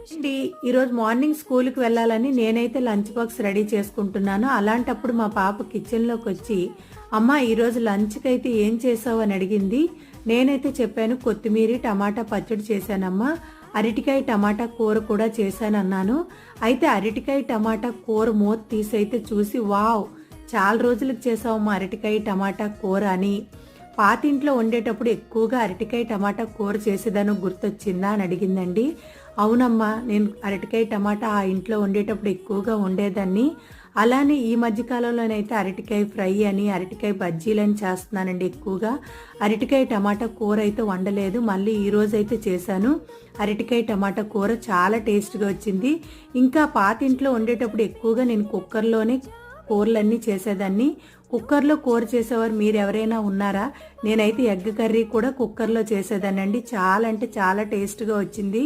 అండి ఈరోజు మార్నింగ్ స్కూల్కి వెళ్ళాలని నేనైతే లంచ్ బాక్స్ రెడీ చేసుకుంటున్నాను. అలాంటప్పుడు మా పాప కిచెన్లోకి వచ్చి అమ్మ ఈరోజు లంచ్కి అయితే ఏం చేసావు? అని అడిగింది. నేనైతే చెప్పాను కొత్తిమీర టమాటా పచ్చడి చేశానమ్మా. అరటికాయ టమాటా కూర కూడా చేశానన్నాను. అయితే అరటికాయ టమాటా కూర మూత తీసి అయితే చూసి వావ్ చాలా రోజులకు చేసావమ్మా అరటికాయ టమాటా కూర అని పాతింట్లో వండేటప్పుడు ఎక్కువగా అరటికాయ టమాటా కూర చేసేదాను గుర్తొచ్చిందా అని అడిగిందండి. అవునమ్మా నేను అరటికాయ టమాటా ఆ ఇంట్లో వండేటప్పుడు ఎక్కువగా వండేదాన్ని. అలానే ఈ మధ్యకాలంలోనైతే అరటికాయ ఫ్రై అని అరటికాయ బజ్జీలని చేస్తున్నానండి ఎక్కువగా. అరటికాయ టమాటా కూర అయితే వండలేదు మళ్ళీ ఈ రోజు అయితే చేశాను. అరటికాయ టమాటా కూర చాలా టేస్ట్గా వచ్చింది. ఇంకా పాతింట్లో వండేటప్పుడు ఎక్కువగా నేను కుక్కర్లోనే కూరలన్నీ చేసేదాన్ని. కుక్కర్లో కూర చేసేవారు మీరు ఎవరైనా ఉన్నారా? నేనైతే ఎగ్ కర్రీ కూడా కుక్కర్లో చేసేదానండి చాలా అంటే చాలా టేస్ట్గా వచ్చింది.